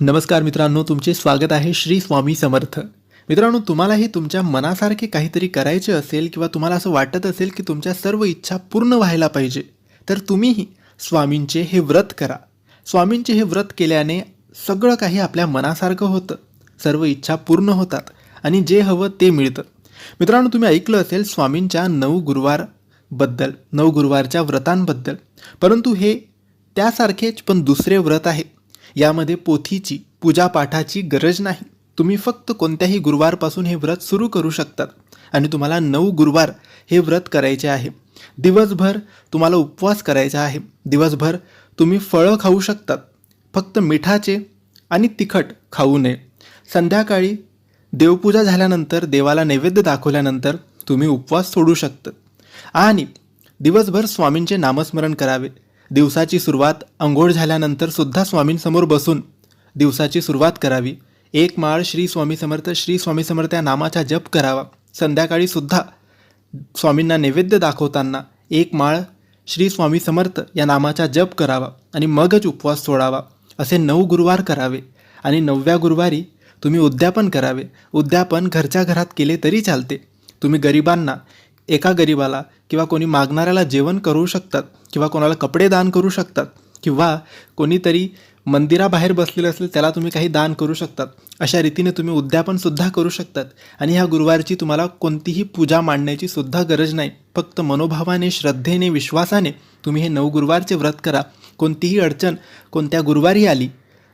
नमस्कार मित्रांनो तुमचे स्वागत आहे श्री स्वामी समर्थ. मित्रांनो तुम्हालाही तुमच्या मनासारखे काहीतरी करायचे असेल किंवा तुम्हाला असं वाटत असेल की तुमच्या सर्व इच्छा पूर्ण व्हायला पाहिजे तर तुम्हीही स्वामींचे हे व्रत करा. स्वामींचे हे व्रत केल्याने सगळं काही आपल्या मनासारखं होतं. सर्व इच्छा पूर्ण होतात आणि जे हवं ते मिळतं. मित्रांनो तुम्ही ऐकलं असेल स्वामींच्या नऊ गुरुवारबद्दल नऊ गुरुवारच्या व्रतांबद्दल. परंतु हे त्यासारखेच पण दुसरे व्रत आहे. यामध्ये पोथीची पूजापाठाची गरज नाही. तुम्ही फक्त कोणत्याही गुरुवारपासून हे व्रत सुरू करू शकतात. आणि तुम्हाला नऊ गुरुवार हे व्रत करायचे आहे. दिवसभर तुम्हाला उपवास करायचा आहे. दिवसभर तुम्ही फळं खाऊ शकतात. फक्त मिठाचे आणि तिखट खाऊ नये. संध्याकाळी देवपूजा झाल्यानंतर देवाला नैवेद्य दाखवल्यानंतर तुम्ही उपवास सोडू शकतात. आणि दिवसभर स्वामींचे नामस्मरण करावे. दिवसाची सुरुवात अंघोळ झाल्यानंतर सुद्धा स्वामींसमोर बसून दिवसाची सुरुवात करावी. एक माळ श्री स्वामी समर्थ श्री स्वामी समर्थ या नामाचा जप करावा. संध्याकाळी सुद्धा स्वामींना नैवेद्य दाखवताना एक माळ श्री स्वामी समर्थ या नामाचा जप करावा आणि मगच उपवास सोडावा. असे नऊ गुरुवार करावे आणि नवव्या गुरुवारी तुम्ही उद्यापन करावे. उद्यापन घरच्या घरात केले तरी चालते. तुम्ही गरिबांना एका गरिबाला किंवा कोणी मागणाऱ्याला जेवण करू शकतात किंवा कोणाला कपडे दान करू शकतात किंवा कोणीतरी मंदिराबाहेर बसलेलं असेल त्याला तुम्ही काही दान करू शकतात. अशा रीतीने तुम्ही उद्यापनसुद्धा करू शकतात. आणि ह्या गुरुवारची तुम्हाला कोणतीही पूजा मांडण्याची सुद्धा गरज नाही. फक्त मनोभावाने श्रद्धेने विश्वासाने तुम्ही हे नऊ गुरुवारचे व्रत करा. कोणतीही अडचण कोणत्या गुरुवारी आली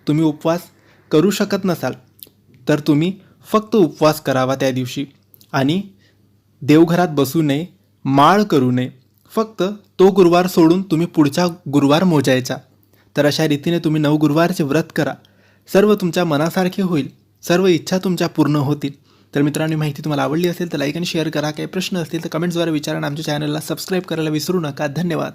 तुम्ही उपवास करू शकत नसाल तर तुम्ही फक्त उपवास करावा त्या दिवशी. आणि देवघरात बसू नये माळ करू नये. फक्त तो गुरुवार सोडून तुम्ही पुढचा गुरुवार मोजायचा. तर अशा रीतीने तुम्ही नऊ गुरुवारचे व्रत करा. सर्व तुमच्या मनासारखे होईल. सर्व इच्छा तुमच्या पूर्ण होतील. तर मित्रांनो माहिती तुम्हाला आवडली असेल तर लाईक आणि शेअर करा. काही प्रश्न असतील तर कमेंट्सद्वारे विचारा आणि आमच्या चॅनलला सबस्क्राईब करायला विसरू नका. धन्यवाद.